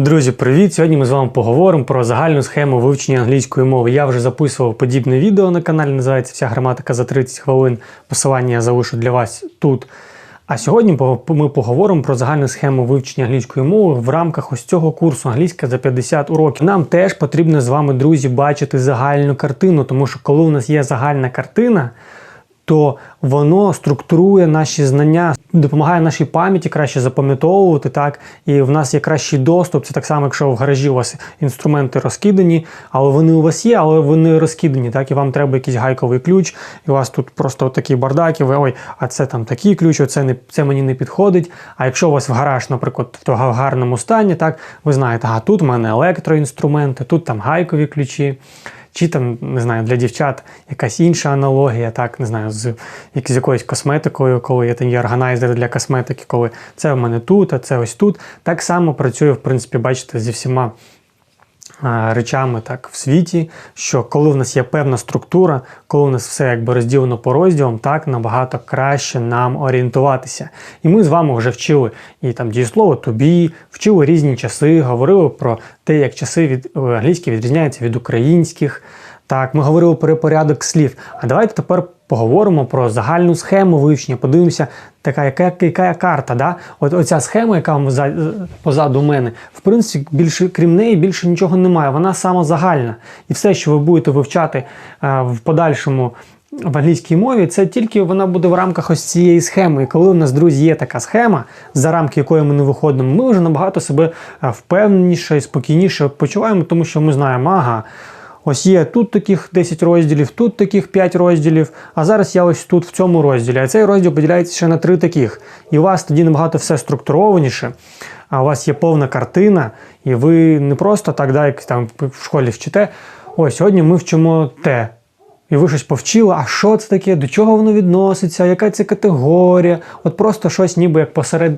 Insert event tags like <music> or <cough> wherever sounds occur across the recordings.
Друзі, привіт! Сьогодні ми з вами поговоримо про загальну схему вивчення англійської мови. Я вже записував подібне відео на каналі, називається Вся граматика за 30 хвилин. Посилання я залишу для вас тут. А сьогодні ми поговоримо про загальну схему вивчення англійської мови в рамках ось цього курсу англійська за 50 уроків. Нам теж потрібно з вами, друзі, бачити загальну картину, тому що коли у нас є загальна картина, то воно структурує наші знання, допомагає нашій пам'яті краще запам'ятовувати, так, і в нас є кращий доступ. Це так само, якщо в гаражі у вас інструменти розкидані, але вони у вас є, але вони розкидані, так, і вам треба якийсь гайковий ключ, і у вас тут просто такий бардак, і ви ой, а це там такий ключ, оце не це мені не підходить. А якщо у вас в гараж, наприклад, в гарному стані, так, ви знаєте, а тут в мене електроінструменти, тут там гайкові ключі. Чи там, не знаю, для дівчат якась інша аналогія, так, не знаю, з, з якоюсь косметикою, коли я там є органайзер для косметики, коли це в мене тут, а це ось тут. Так само працює, в принципі, бачите, зі всіма речами так в світі, що коли в нас є певна структура, коли у нас все якби розділено по розділам, так набагато краще нам орієнтуватися. І ми з вами вже вчили і там дієслово be, вчили різні часи, говорили про те, як часи від е, англійські відрізняються від українських. Так, ми говорили про порядок слів. А давайте тепер поговоримо про загальну схему вивчення. Подивимося, така яка, яка карта. Да? От оця схема, яка позаду мене, в принципі, більше крім неї більше нічого немає. Вона самозагальна. І все, що ви будете вивчати е, в подальшому. В англійській мові це тільки вона буде в рамках ось цієї схеми. І коли у нас, друзі, є така схема, за рамки якої ми не виходимо, ми вже набагато себе е, впевненіше і спокійніше почуваємо, тому що ми знаємо, ага, ось є тут таких 10 розділів, тут таких 5 розділів, а зараз я ось тут в цьому розділі. А цей розділ поділяється ще на три таких. І у вас тоді набагато все структурованіше, а у вас є повна картина, і ви не просто так, да, як там в школі вчите. Ось сьогодні ми вчимо те. І ви щось повчили, а що це таке, до чого воно відноситься, яка це категорія? От просто щось ніби як посеред.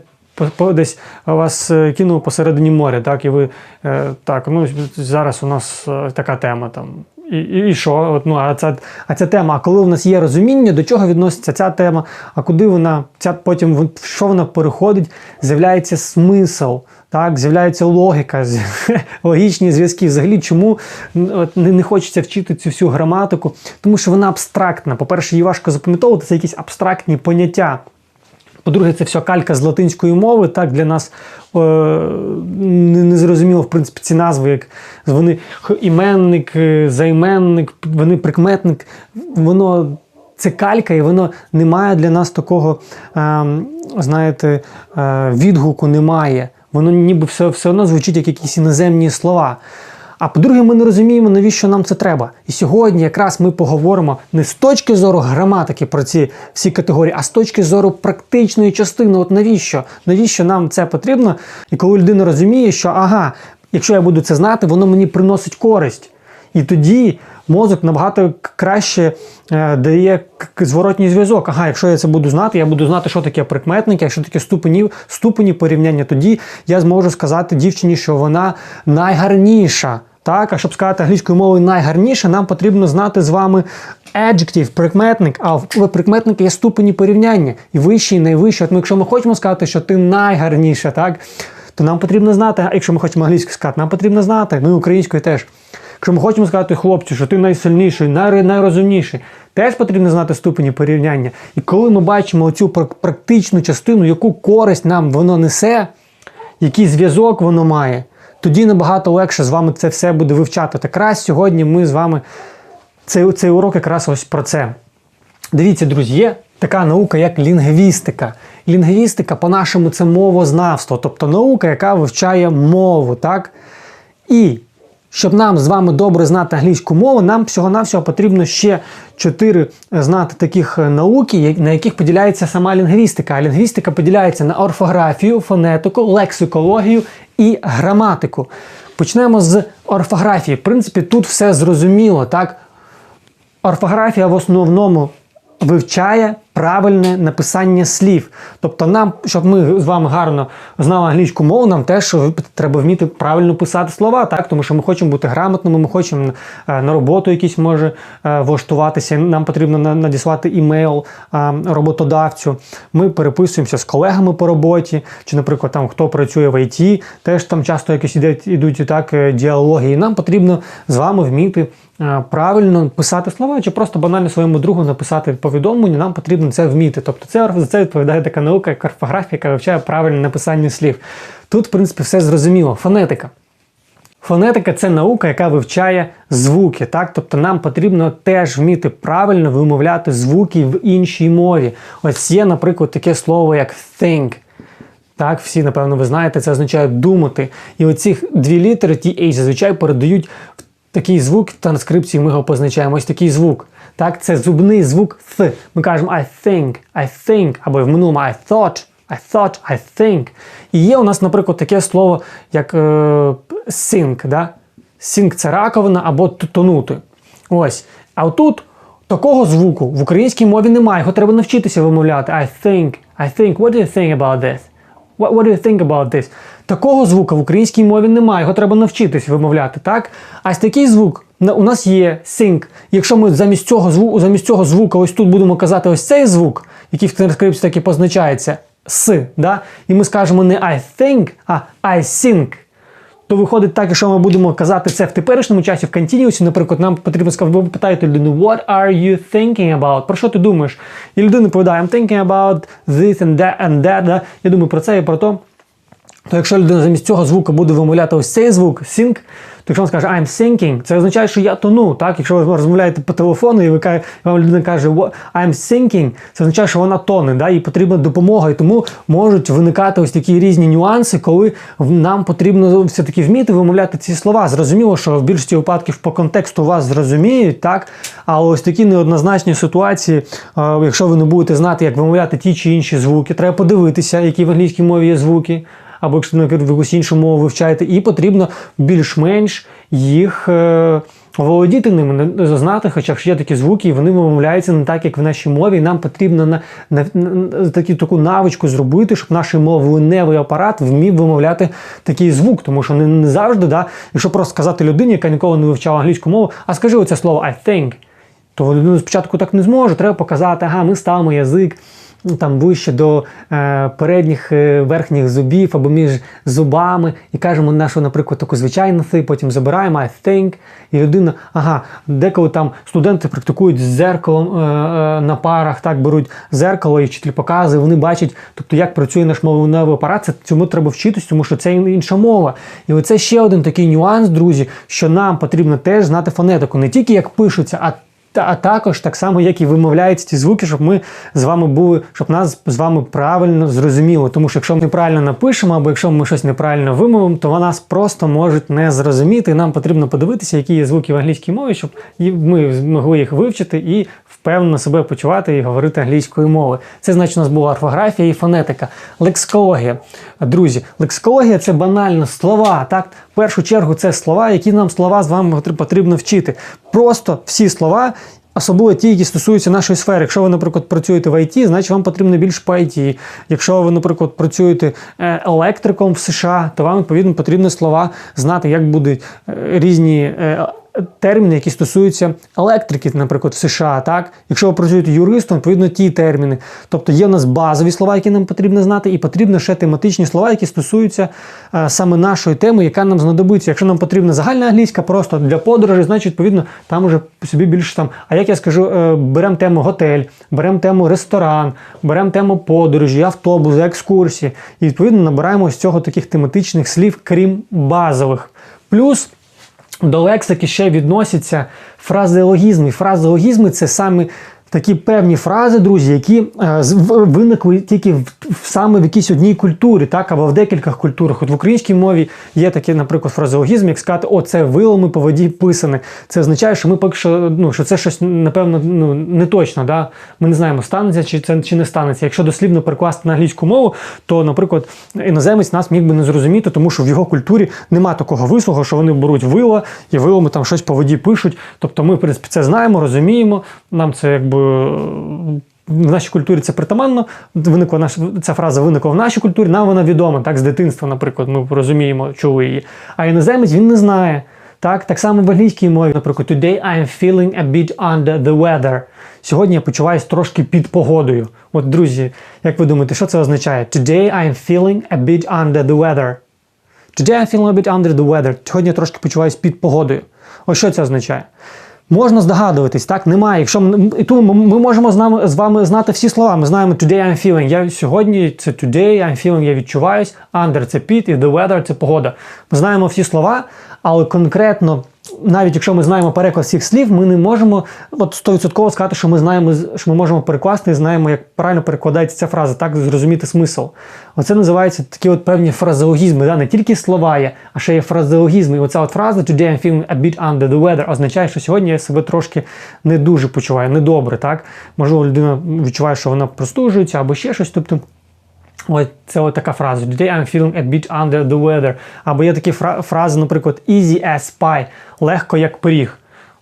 Десь вас е, кинуло посередині моря, так, і ви е, так, ну зараз у нас е, така тема там. І, і, і що? От, ну, а, ця, а ця тема, а коли у нас є розуміння, до чого відноситься ця тема, а куди вона, ця потім в в що вона переходить, з'являється смисл, так, з'являється логіка, <laughs> логічні зв'язки. Взагалі, чому от, не, не хочеться вчити цю всю граматику? Тому що вона абстрактна. По-перше, її важко запам'ятовувати, це якісь абстрактні поняття. По-друге, це все калька з латинської мови. Так для нас е, не, зрозуміло, в принципі, ці назви, як вони іменник, е, займенник, вони прикметник. Воно це калька, і воно не має для нас такого, е, знаєте, е, відгуку немає. Воно ніби все, все одно звучить як якісь іноземні слова. А по-друге, ми не розуміємо, навіщо нам це треба. І сьогодні якраз ми поговоримо не з точки зору граматики про ці всі категорії, а з точки зору практичної частини. От навіщо? Навіщо нам це потрібно? І коли людина розуміє, що ага, якщо я буду це знати, воно мені приносить користь. І тоді мозок набагато краще е, дає зворотній зв'язок. Ага, якщо я це буду знати, я буду знати, що таке прикметники, а що таке ступені, ступені порівняння, тоді я зможу сказати дівчині, що вона найгарніша. Так, а щоб сказати англійською мовою найгарніше, нам потрібно знати з вами adjective, прикметник, а в прикметники є ступені порівняння. І вищий, і найвищий. От ми, якщо ми хочемо сказати, що ти найгарніша, так, то нам потрібно знати, а якщо ми хочемо англійською сказати, нам потрібно знати, ну і українською теж. Якщо ми хочемо сказати хлопцю, що ти найсильніший, най, найрозумніший, теж потрібно знати ступені порівняння. І коли ми бачимо цю практичну частину, яку користь нам воно несе, який зв'язок воно має, тоді набагато легше з вами це все буде вивчати. Так раз сьогодні ми з вами цей, цей урок якраз ось про це. Дивіться, друзі, є така наука, як лінгвістика. Лінгвістика, по-нашому, це мовознавство, тобто наука, яка вивчає мову. так? І щоб нам з вами добре знати англійську мову, нам всього-навсього потрібно ще чотири знати таких е, науки, на яких поділяється сама лінгвістика. А лінгвістика поділяється на орфографію, фонетику, лексикологію і граматику. Почнемо з орфографії. В принципі, тут все зрозуміло, так? Орфографія в основному вивчає правильне написання слів. Тобто, нам, щоб ми з вами гарно знали англійську мову, нам теж треба вміти правильно писати слова, так? тому що ми хочемо бути грамотними, ми хочемо е, на роботу якісь може е, влаштуватися. Нам потрібно надіслати імейл е, роботодавцю. Ми переписуємося з колегами по роботі, чи, наприклад, там хто працює в ІТ, теж там часто якісь ідуть, ідуть так діалоги. І нам потрібно з вами вміти правильно писати слова, чи просто банально своєму другу написати повідомлення. Нам потрібно це вміти. Тобто, це за це відповідає така наука, як орфографія, яка вивчає правильне написання слів. Тут, в принципі, все зрозуміло. Фонетика. Фонетика це наука, яка вивчає звуки. Так? Тобто нам потрібно теж вміти правильно вимовляти звуки в іншій мові. Ось є, наприклад, таке слово, як think. Так, всі, напевно, ви знаєте, це означає думати. І оці дві літери, TH, зазвичай передають такий звук, в транскрипції ми його позначаємо. Ось такий звук. Так, це зубний звук Th. Ми кажемо I think, I think, або в минулому I thought, I thought, I think. І є у нас, наприклад, таке слово, як е, sink. Да? Sink – це раковина або тонути. Ось. А отут такого звуку в українській мові немає. Його треба навчитися вимовляти. I think, I think, what do you think about this? What, what do you think about this? Такого звука в українській мові немає, його треба навчитися вимовляти, так? А ось такий звук у нас є think. Якщо ми замість цього звуку, замість цього звука ось тут будемо казати ось цей звук, який в транскрипції так і позначається с, да? і ми скажемо не I think, а I think. То виходить так, якщо ми будемо казати це в теперішньому часі, в континіусі, наприклад, нам потрібно сказати, ви питаєте людину, what are you thinking about? Про що ти думаєш? І людина відповідає, I'm thinking about this and that and that. Да? Я думаю про це і про то. То якщо людина замість цього звука буде вимовляти ось цей звук, think, то якщо він скаже I'm thinking, це означає, що я тону. Так? Якщо ви розмовляєте по телефону і ви вам людина каже «What- I'm thinking, це означає, що вона тоне, да? їй потрібна допомога. І тому можуть виникати ось такі різні нюанси, коли нам потрібно все-таки вміти вимовляти ці слова. Зрозуміло, що в більшості випадків по контексту вас зрозуміють, так? але ось такі неоднозначні ситуації, е, якщо ви не будете знати, як вимовляти ті чи інші звуки, треба подивитися, які в англійській мові є звуки або якщо наприклад, якусь іншу мову вивчаєте, і потрібно більш-менш їх е, володіти ними, знати, хоча ж є такі звуки, і вони вимовляються не так, як в нашій мові. І нам потрібно на, на, на такі, таку навичку зробити, щоб наш мовленевий апарат вмів вимовляти такий звук, тому що не, не завжди, да, якщо просто сказати людині, яка ніколи не вивчала англійську мову, а скажи оце слово I think, то людина спочатку так не зможе. Треба показати, ага, ми ставимо язик там вище до е, передніх е, верхніх зубів або між зубами, і кажемо нашу, наприклад, таку звичайну «си», потім забираємо I think, і людина, ага, деколи там студенти практикують з зеркалом е, е, на парах, так беруть зеркало, і вчитель показує, вони бачать, тобто як працює наш мовленевий апарат, це цьому треба вчитись, тому що це інша мова. І оце ще один такий нюанс, друзі, що нам потрібно теж знати фонетику, не тільки як пишуться, а а також так само, як і вимовляються ці звуки, щоб ми з вами були, щоб нас з вами правильно зрозуміло. Тому що якщо ми неправильно напишемо, або якщо ми щось неправильно вимовимо, то нас просто можуть не зрозуміти. Нам потрібно подивитися, які є звуки в англійській мові, щоб ми могли їх вивчити і впевнено себе почувати і говорити англійською мовою. Це значить, у нас була орфографія і фонетика. Лексикологія. Друзі, лексикологія це банально слова. Так, в першу чергу це слова, які нам слова з вами потрібно вчити. Просто всі слова. Особливо ті, які стосуються нашої сфери. Якщо ви, наприклад, працюєте в ІТ, значить вам потрібно більше по ІТ. Якщо ви, наприклад, працюєте е, електриком в США, то вам відповідно потрібні слова знати, як будуть е, різні е, терміни, які стосуються електрики, наприклад, в США. Так? Якщо ви працюєте юристом, відповідно ті терміни. Тобто є у нас базові слова, які нам потрібно знати, і потрібно ще тематичні слова, які стосуються е, саме нашої теми, яка нам знадобиться. Якщо нам потрібна загальна англійська просто для подорожі, значить, відповідно, там уже собі більше там. А як я скажу, е, беремо тему готель, беремо тему ресторан, беремо тему подорожі, автобус, екскурсії. І відповідно набираємо з цього таких тематичних слів, крім базових. Плюс. До лексики ще відносяться фразеологізми. Фразеологізми це саме такі певні фрази, друзі, які е, виникли тільки в, саме в якійсь одній культурі, так, або в декількох культурах. От в українській мові є такі, наприклад, фразеологізм, як сказати, о, це вилами по воді писане. Це означає, що ми поки що, ну, що це щось, напевно, ну, не точно. Да? Ми не знаємо, станеться чи це чи не станеться. Якщо дослівно перекласти на англійську мову, то, наприклад, іноземець нас міг би не зрозуміти, тому що в його культурі нема такого вислову, що вони беруть вила і вилами там щось по воді пишуть. Тобто ми, в принципі, це знаємо, розуміємо. Нам це якби в нашій культурі це притаманно. Виникла наша ця фраза виникла в нашій культурі. Нам вона відома, так з дитинства, наприклад, ми розуміємо, чули її. А іноземець він не знає. Так, так само в англійській мові, наприклад, today I am feeling a bit under the weather. Сьогодні я почуваюся трошки під погодою. От, друзі, як ви думаєте, що це означає? Today I am feeling a bit under the weather. Today I'm feeling a bit under the weather. Сьогодні я трошки почуваюся під погодою. Ось що це означає? Можна здогадуватись, так? Немає. Якщо і тому ми можемо з, нами, з вами знати всі слова. Ми знаємо today I'm feeling. Я сьогодні це today I'm feeling, я відчуваюсь. Under це під і the weather це погода. Ми знаємо всі слова, але конкретно, навіть якщо ми знаємо переклад всіх слів, ми не можемо от 100% сказати, що ми знаємо, що ми можемо перекласти і знаємо, як правильно перекладається ця фраза, так зрозуміти смисл. Оце називається такі от певні фразеологізми. Да? Не тільки слова є, а ще є фразеологізми. І оця от фраза today I'm feeling a bit under the weather означає, що сьогодні я себе трошки не дуже почуваю, недобре. так? Можливо, людина відчуває, що вона простужується або ще щось. Тобто Ось це от така фраза. Today I'm feeling a bit under the weather. Або є такі фрази, наприклад, easy as pie, легко як пиріг.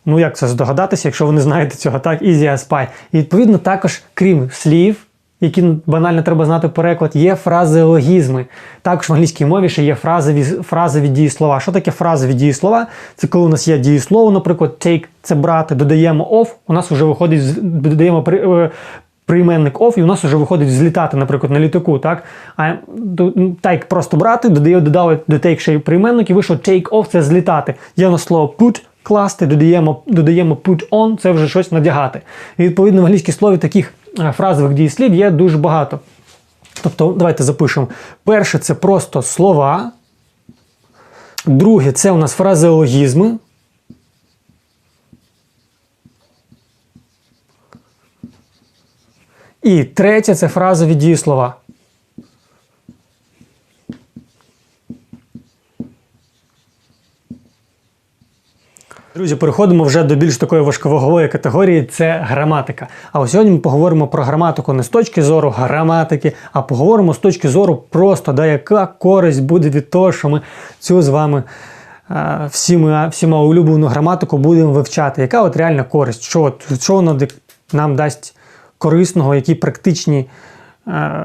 Ну, як це здогадатися, якщо ви не знаєте цього, так? Easy as pie. І відповідно також, крім слів, які банально треба знати переклад, є фразеологізми. Також в англійській мові ще є фразові, фразові дієслова. Що таке фразові дієслова? Це коли у нас є дієслово, наприклад, take це брати, додаємо off, у нас вже виходить, додаємо е, прийменник off, і у нас вже виходить злітати, наприклад, на літаку. Так? А take просто брати, додає, додали до take ще й прийменник, і вийшло take off це злітати. Є у нас слово put, класти, додаємо, додаємо put on, це вже щось надягати. І відповідно в англійській слові таких е, фразових дієслів є дуже багато. Тобто, давайте запишемо. Перше це просто слова. Друге, це у нас фразеологізми. І третє це фразові дієслова. Друзі, переходимо вже до більш такої важковагової категорії це граматика. А ось сьогодні ми поговоримо про граматику не з точки зору граматики, а поговоримо з точки зору просто, да, яка користь буде від того, що ми цю з вами е, всіма, всіма улюблену граматику будемо вивчати. Яка от реальна користь? Що, от, що воно нам дасть корисного, які практичні е,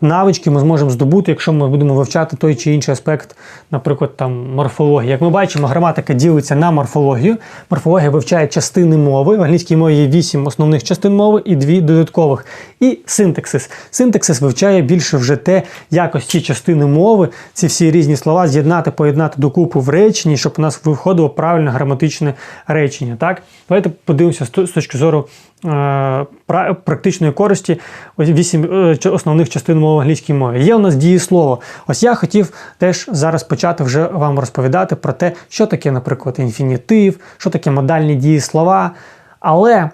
навички ми зможемо здобути, якщо ми будемо вивчати той чи інший аспект, наприклад, там морфології. Як ми бачимо, граматика ділиться на морфологію. Морфологія вивчає частини мови. В англійській мові є вісім основних частин мови і дві додаткових. І синтаксис. Синтаксис вивчає більше вже те, як ці частини мови, ці всі різні слова з'єднати, поєднати докупи в реченні, щоб у нас виходило правильне граматичне речення. Так? Давайте подивимося з точки зору практичної користі ось вісім е, основних частин мови в англійській мові. Є у нас дієслово. Ось я хотів теж зараз почати вже вам розповідати про те, що таке, наприклад, інфінітив, що таке модальні дієслова. Але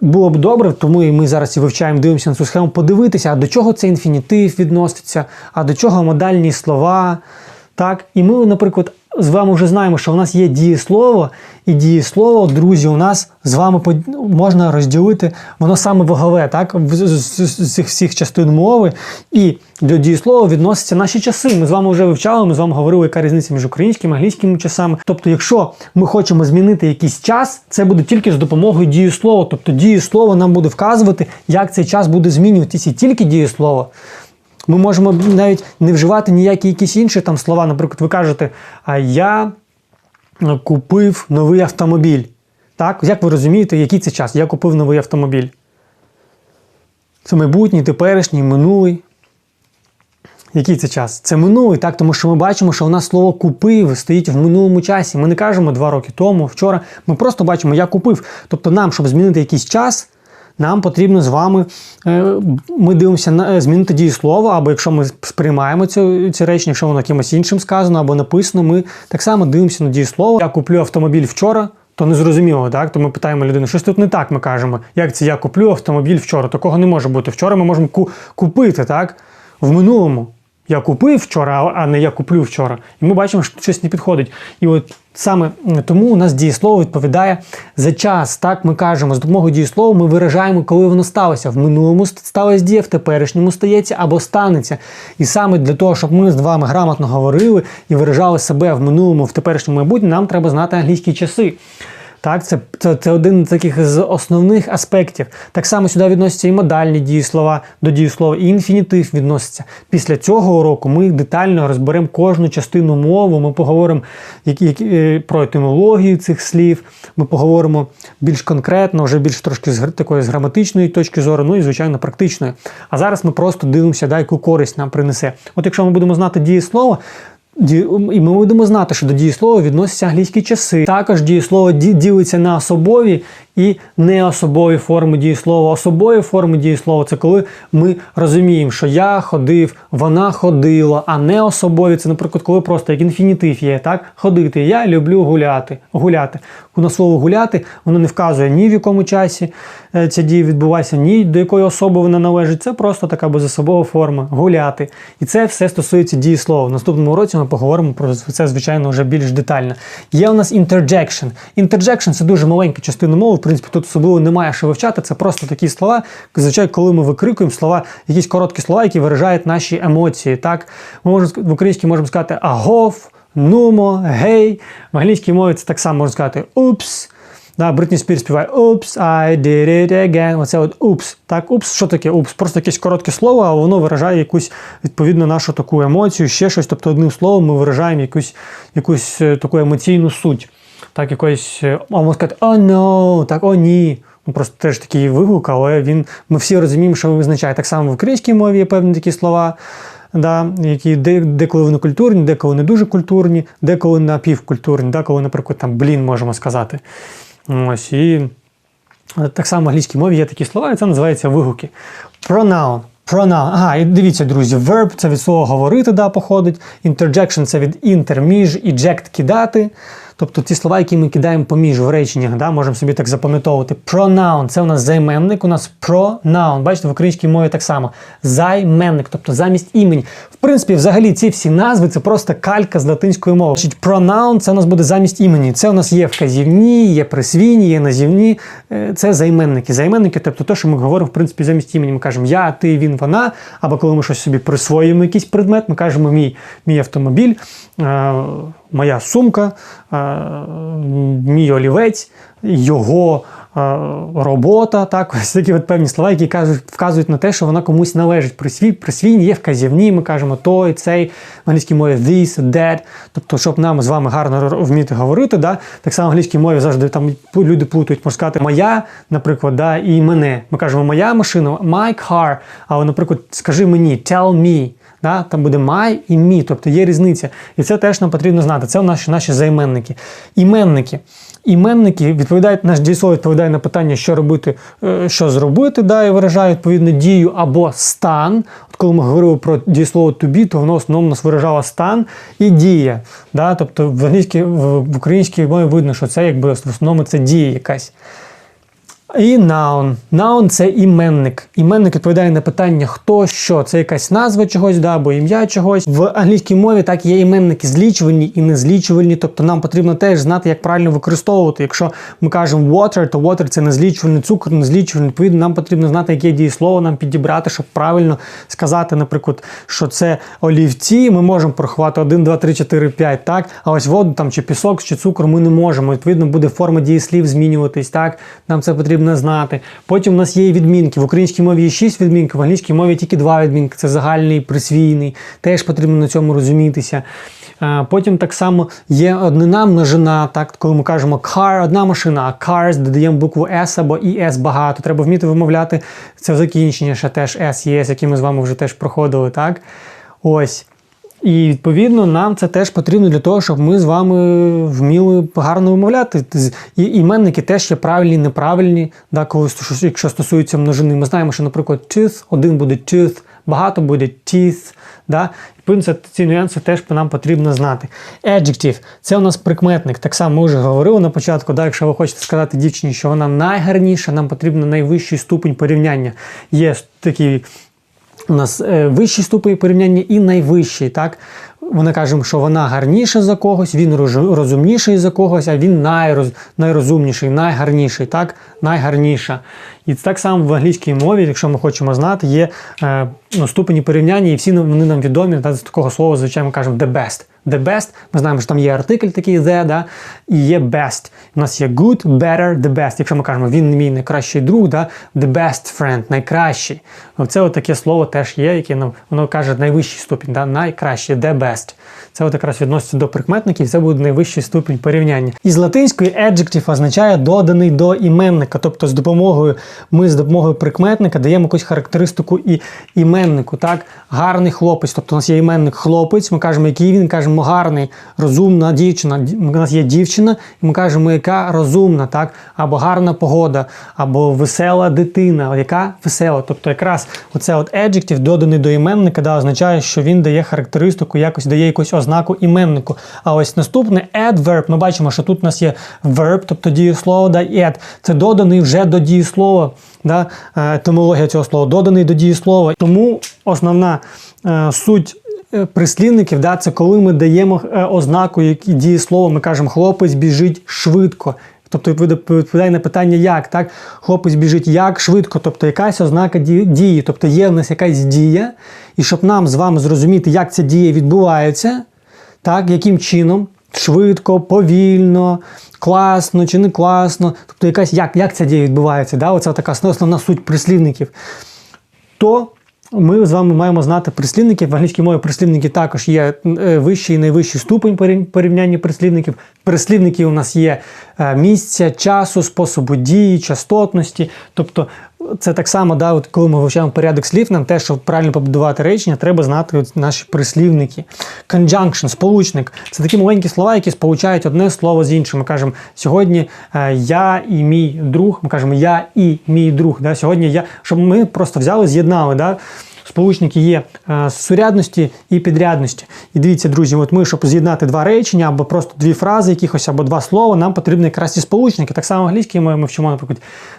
було б добре, тому і ми зараз і вивчаємо, дивимося на цю схему, подивитися, а до чого цей інфінітив відноситься, а до чого модальні слова. Так? І ми, наприклад, з вами вже знаємо, що у нас є дієслово, і дієслово, друзі, у нас з вами можна розділити, воно саме вагове, так? в- з цих всіх частин мови. І до дієслова відносяться наші часи. Ми з вами вже вивчали, ми з вами говорили, яка різниця між українськими і англійськими часами. Тобто, якщо ми хочемо змінити якийсь час, це буде тільки з допомогою дієслова. Тобто дієслово нам буде вказувати, як цей час буде змінюватися, і тільки дієслово. Ми можемо навіть не вживати ніякі якісь інші там слова. Наприклад, ви кажете, а я купив новий автомобіль. Так? Як ви розумієте, який це час? Я купив новий автомобіль. Це майбутній, теперішній, минулий. Який це час? Це минулий, так, тому що ми бачимо, що у нас слово купив стоїть в минулому часі. Ми не кажемо два роки тому, вчора. Ми просто бачимо, я купив. Тобто, нам, щоб змінити якийсь час, нам потрібно з вами. е, Ми дивимося на змінити змінити дієслово, або якщо ми сприймаємо цю, ці речення, якщо воно якимось іншим сказано або написано, ми так само дивимося на дієслово. Я куплю автомобіль вчора. То не зрозуміло, так? То ми питаємо людину, щось тут не так, ми кажемо. Як це я куплю автомобіль вчора? Такого не може бути. Вчора ми можемо ку- купити, так? В минулому. Я купив вчора, а- не я куплю вчора. І ми бачимо, що щось не підходить. І от саме тому у нас дієслово відповідає за час. Так ми кажемо, з допомогою дієслова ми виражаємо, коли воно сталося. В минулому ст- сталося дія, в теперішньому стається або станеться. І саме для того, щоб ми з вами грамотно говорили і виражали себе в минулому, в теперішньому майбутньому, нам треба знати англійські часи. Так, це, це, це один з таких з основних аспектів. Так само сюди відносяться і модальні дієслова до дієслова, і інфінітив відноситься. Після цього уроку ми детально розберемо кожну частину мови. Ми поговоримо які, які, е, про етимологію цих слів. Ми поговоримо більш конкретно, вже більш трошки з такої з граматичної точки зору, ну і звичайно практичної. А зараз ми просто дивимося, да, яку користь нам принесе. От якщо ми будемо знати дієслово, Ді- І ми будемо знати, що до дієслова відносяться англійські часи. Також дієслово ді- ділиться на особові і неособові форми дієслова. Особові форми дієслова це коли ми розуміємо, що я ходив, вона ходила, а не особові це, наприклад, коли просто як інфінітив є, так? Ходити. Я люблю гуляти. Гуляти. На слово гуляти воно не вказує ні в якому часі е, ця дія відбувається, ні до якої особи вона належить. Це просто така безособова форма гуляти. І це все стосується дієслова. В наступному році ми поговоримо про це, звичайно, вже більш детально. Є у нас interjection. Interjection – це дуже маленька частина мови. Принципі, тут особливо немає що вивчати. Це просто такі слова. Зазвичай, коли ми викрикуємо слова, якісь короткі слова, які виражають наші емоції. Так, ми можемо в українській можемо сказати агов, нумо, гей. В англійській мові це так само можна сказати упс. Да, Бритні Спірс співає Oops, I did it again. Оце от упс. Так, упс, що таке упс? Просто якесь коротке слово, а воно виражає якусь відповідно нашу таку емоцію, ще щось. Тобто одним словом ми виражаємо якусь, якусь е, таку емоційну суть. Так, якось, е, а можна сказати, о, no, так, о, ні. Ну, просто теж такий вигук, але він, ми всі розуміємо, що визначає. Так само в українській мові є певні такі слова, да, які деколи вони культурні, деколи не дуже культурні, деколи напівкультурні, деколи, наприклад, там блін можемо сказати. Ось, і е, так само в англійській мові є такі слова, і це називається вигуки. Pronoun. Pronoun. Ага, і дивіться, друзі, verb це від слова говорити, да, походить. Interjection це від інтер, між, eject кидати. Тобто ті слова, які ми кидаємо поміж в реченнях, да, можемо собі так запам'ятовувати. Pronoun це у нас займенник, у нас pronoun. Бачите, в українській мові так само. Займенник, тобто замість імені. В принципі, взагалі ці всі назви це просто калька з латинської мови. Значить, pronoun це у нас буде замість імені. Це у нас є вказівні, є присвійні, є назівні. Е, Це займенники. Займенники, тобто те, що ми говоримо в принципі замість імені. Ми кажемо я, ти, він, вона. Або коли ми щось собі присвоюємо якийсь предмет, ми кажемо мій, мій автомобіль, е, моя сумка, е, мій олівець, його е, робота. Так, <laughs> ось такі от певні слова, які кажуть, вказують на те, що вона комусь належить. Присвій, присвійні є вказівні, ми кажемо той, цей, в англійській мові this, that. Тобто, щоб нам з вами гарно вміти говорити, да, так само в англійській мові завжди там люди плутають, можна сказати, моя, наприклад, да, і мене. Ми кажемо моя машина, my car, але, наприклад, скажи мені, tell me. Да? Там буде my і me, тобто є різниця. І це теж нам потрібно знати. Це наші, наші займенники. Іменники. Іменники відповідають, наш дієслово відповідає на питання, що робити, е, що зробити, да, і виражає відповідно дію або стан. От коли ми говорили про дієслово to be, то воно в основному нас виражало стан і дія. Да? Тобто в англійській, в українській мові видно, що це якби в основному це дія якась. І noun. Noun – це іменник. Іменник відповідає на питання хто, що. Це якась назва чогось, да, або ім'я чогось. В англійській мові так є іменники злічувальні і незлічувальні. Тобто нам потрібно теж знати, як правильно використовувати. Якщо ми кажемо water, то water – це незлічувальний, цукор незлічувальний. Відповідно, нам потрібно знати, яке дієслово нам підібрати, щоб правильно сказати, наприклад, що це олівці. Ми можемо порахувати 1, 2, 3, 4, 5, так? А ось воду там чи пісок, чи цукор ми не можемо. Відповідно, буде форма дієслів змінюватись, так? Нам це потрібно знати. Потім у нас є відмінки. В українській мові є 6 відмінків, в англійській мові тільки 2 відмінки. Це загальний, присвійний. Теж потрібно на цьому розумітися. Е, Потім так само є однина множина, так, коли ми кажемо car, одна машина, а cars додаємо букву S або ES багато. Треба вміти вимовляти це закінчення, ще теж S, ES, які ми з вами вже теж проходили. Так? Ось. І відповідно нам це теж потрібно для того, щоб ми з вами вміли гарно вимовляти. І іменники теж є правильні, неправильні. Да, коли якщо стосується множини, ми знаємо, що, наприклад, tooth, один буде tooth, багато буде teeth. Да? Це- ці нюанси теж нам потрібно знати. Adjective – це у нас прикметник. Так само ми вже говорили на початку. Да, якщо ви хочете сказати дівчині, що вона найгарніша, нам потрібно найвищий ступень порівняння. Є такий у нас е, вищий ступень порівняння і найвищий. Так? Вона каже, що вона гарніша за когось, він розумніший за когось, а він найроз, найрозумніший, найгарніший, так? найгарніша. І так само в англійській мові, якщо ми хочемо знати, є е, ну, ступені порівняння, і всі вони нам відомі. Так, з такого слова, звичайно, ми кажемо the best. The best. Ми знаємо, що там є артикль такий the, да, і є best. У нас є good, better, the best. Якщо ми кажемо, він мій найкращий друг, да, the best friend, найкращий. От таке слово теж є, яке нам воно каже найвищий ступінь, да, найкраще, the best. Це от якраз відноситься до прикметників, це буде найвищий ступінь порівняння. Із латинської adjective означає доданий до іменника, тобто з допомогою ми з допомогою прикметника даємо якусь характеристику і іменнику. Так, гарний хлопець. Тобто у нас є іменник хлопець. Ми кажемо, який він кажемо гарний, розумна дівчина. У нас є дівчина, і ми кажемо, яка розумна, так, або гарна погода, або весела дитина, яка весела. Тобто, якраз оце от adjective, доданий до іменника, да, означає, що він дає характеристику, якось дає якусь ознаку іменнику. А ось наступне adverb, ми бачимо, що тут у нас є verb, тобто дієслово, да, add. Це доданий вже до дієслова. Да, е, етимологія цього слова доданий до дієслова. Тому основна е, суть прислівників, да, це коли ми даємо е, ознаку які дієслово, ми кажемо, хлопець біжить швидко. Тобто відповідає на питання як, так? Хлопець біжить як швидко, тобто якась ознака дії, тобто є в нас якась дія, і щоб нам з вами зрозуміти, як ця дія відбувається, так, яким чином, швидко, повільно, класно чи не класно, тобто якась як, як ця дія відбувається, да? оце така основна суть прислівників, то ми з вами маємо знати прислівників. В англійській мові прислівники також є е, вищий і найвищий ступень порівняння прислівників. Прислівники у нас є е, місця, часу, способу дії, частотності. Тобто це так само, да, от коли ми вивчаємо порядок слів, нам те, щоб правильно побудувати речення, треба знати от наші прислівники. Conjunction, сполучник це такі маленькі слова, які сполучають одне слово з іншим. Ми кажемо, сьогодні е, я і мій друг. Ми кажемо я і мій друг. Да? Сьогодні я, щоб ми просто взяли, з'єднали. Да? Сполучники є е, сурядності і підрядності. І дивіться, друзі, от ми, щоб з'єднати два речення або просто дві фрази, якихось або два слова, нам потрібні якраз ці сполучники. Так само англійською ми, ми вчимо, наприклад,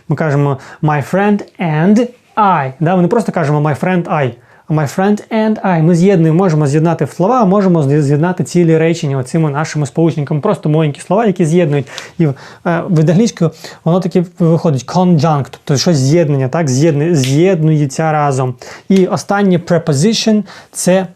ми кажемо my friend and I. Да? Ми не просто кажемо my friend I. My friend and I. Ми з'єднуємо, можемо з'єднати слова, можемо з'єднати цілі речення оцими нашими сполучниками. Просто маленькі слова, які з'єднують. І е, від англійської воно таки виходить conjunct, тобто щось з'єднання, так, з'єднує- з'єднується разом. І останнє preposition – це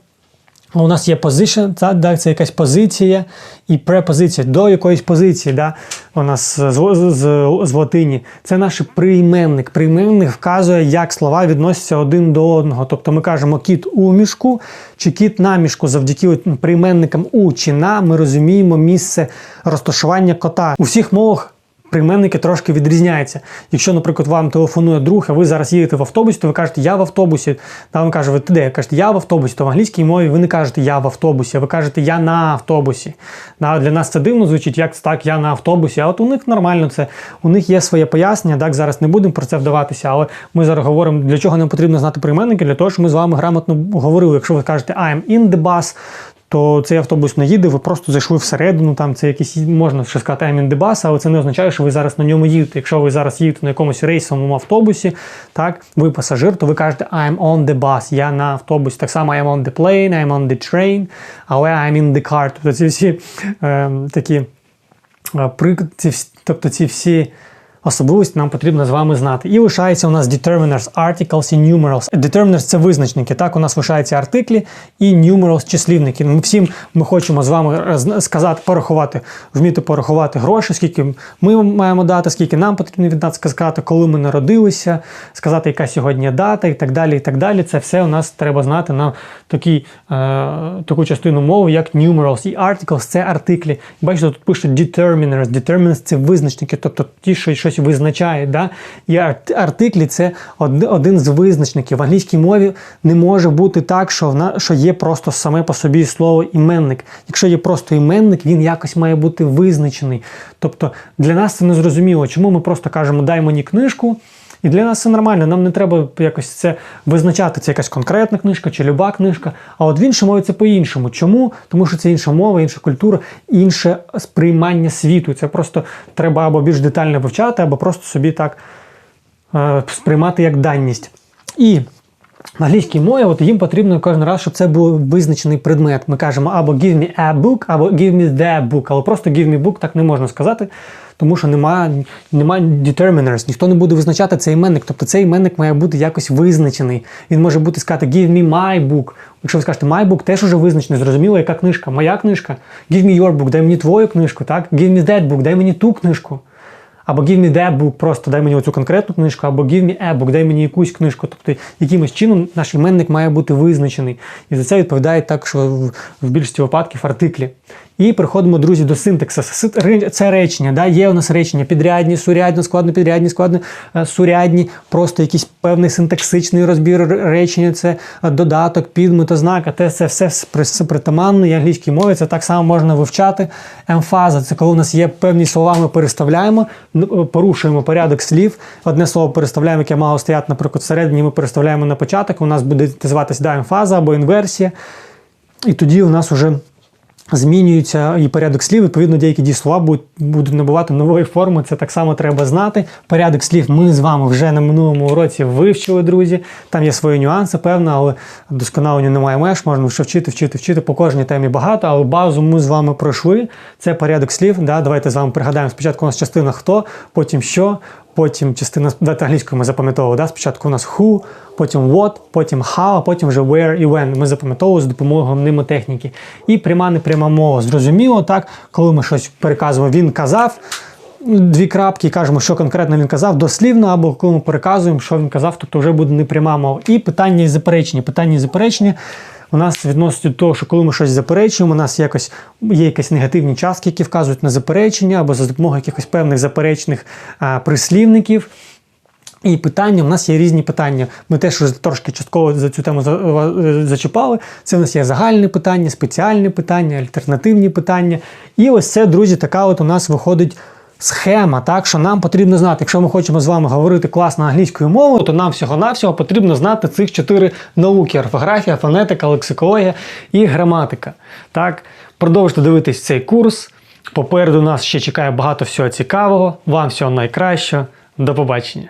у нас є position, та, да, це якась позиція, і препозиція до якоїсь позиції. Да, у нас з, з, з, з латині. Це наш прийменник. Прийменник вказує, як слова відносяться один до одного. Тобто ми кажемо кіт у мішку чи кіт на мішку. Завдяки прийменникам у чи на ми розуміємо місце розташування кота. У всіх мовах прийменники трошки відрізняються. Якщо, наприклад, вам телефонує друг, а ви зараз їдете в автобусі, то ви кажете Я в автобусі. Та він каже, ви ти де? Кажете, я в автобусі, то в англійській мові ви не кажете Я в автобусі, а ви кажете Я на автобусі. Для нас це дивно звучить, як це так, я на автобусі. А от у них нормально це. У них є своє пояснення. Так, зараз не будемо про це вдаватися, але ми зараз говоримо, для чого нам потрібно знати прийменники, для того, щоб ми з вами грамотно говорили. Якщо ви кажете I'm in the bus, то цей автобус не їде, ви просто зайшли всередину, там це якийсь, можна ще сказати, bus, але це не означає, що ви зараз на ньому їдете. Якщо ви зараз їдете на якомусь рейсовому автобусі, так, ви пасажир, то ви кажете I'm on the bus, я на автобусі. Так само I'm on the plane, I'm on the train, але I'm in the car. Тобто ці всі е, такі е, прик- ці, тобто ці всі особливості нам потрібно з вами знати. І лишається у нас determiners, articles і numerals. Determiners – це визначники. Так, у нас лишаються артиклі і numerals – числівники. Ми всім ми хочемо з вами сказати, порахувати, вміти порахувати гроші, скільки ми маємо дати, скільки нам потрібно віддати, сказати, коли ми народилися, сказати, яка сьогодні дата і так далі. і так далі. Це все у нас треба знати на такій, е, таку частину мови, як numerals. І articles – це артиклі. Бачите, тут пишуть determiners. Determiners – це визначники, тобто ті, що щось визначають. Да? І артиклі це один з визначників. В англійській мові не може бути так, що, вна, що є просто саме по собі слово іменник. Якщо є просто іменник, він якось має бути визначений. Тобто для нас це не зрозуміло, чому ми просто кажемо дай мені книжку. І для нас це нормально, нам не треба якось це визначати. Це якась конкретна книжка чи люба книжка. А от в іншій мові це по-іншому. Чому? Тому що це інша мова, інша культура, інше сприймання світу. Це просто треба або більш детально вивчати, або просто собі так е, сприймати як даність. І в англійській мові от їм потрібно кожен раз, щоб це був визначений предмет. Ми кажемо або give me a book, або give me the book, але просто give me book так не можна сказати, тому що немає, немає determiners, ніхто не буде визначати цей іменник. Тобто цей іменник має бути якось визначений. Він може бути сказати give me my book. Якщо ви скажете my book, теж уже визначений, зрозуміло, яка книжка, моя книжка. Give me your book, дай мені твою книжку, так? Give me that book, дай мені ту книжку. Або give me that book, просто дай мені оцю конкретну книжку, або give me a book, дай мені якусь книжку. Тобто якимось чином наш іменник має бути визначений. І за це відповідає так, що в, в більшості випадків артиклі. І переходимо, друзі, до синтаксу. Це речення. Да? Є у нас речення підрядні, сурядні, складно підрядні, складно е, сурядні, просто якийсь певний синтаксичний розбір речення, це е, додаток, підмет, ознака, те це все притаманно і англійській мові. Це так само можна вивчати. Емфаза це коли у нас є певні слова, ми переставляємо, е, порушуємо порядок слів. Одне слово переставляємо, яке мало стояти, наприклад, всередині, ми переставляємо на початок. У нас буде називатися да, емфаза або інверсія. І тоді у нас вже змінюється і порядок слів. Відповідно, деякі дієслова будуть, будуть набувати нової форми. Це так само треба знати. Порядок слів ми з вами вже на минулому уроці вивчили, друзі. Там є свої нюанси, певно, але досконалення немає меж. Можна ще вчити, вчити, вчити. По кожній темі багато, але базу ми з вами пройшли. Це порядок слів. Да? Давайте з вами пригадаємо. Спочатку у нас частина хто, потім що. Потім частина давайте англійською ми запам'ятовували. Да? Спочатку у нас who, потім what, потім how, а потім вже where і when. Ми запам'ятовували з допомогою мнемотехніки. І пряма непряма мова. Зрозуміло, так, коли ми щось переказуємо, він казав. Дві крапки і кажемо, що конкретно він казав, дослівно, або коли ми переказуємо, що він казав, тобто вже буде непряма мова. І питання і заперечення. Питання і заперечення у нас відноситься до того, що коли ми щось заперечуємо, у нас якось є якісь негативні частки, які вказують на заперечення, або за допомогою якихось певних заперечних а, прислівників. І питання, у нас є різні питання. Ми теж трошки частково за цю тему зачіпали. Це у нас є загальне питання, спеціальне питання, альтернативні питання. І ось це, друзі, така от у нас виходить схема, так що нам потрібно знати, якщо ми хочемо з вами говорити класно англійською мовою, то нам всього-навсього потрібно знати цих чотири науки: орфографія, фонетика, лексикологія і граматика. Так, продовжуйте дивитись цей курс. Попереду нас ще чекає багато всього цікавого. Вам всього найкращого. До побачення.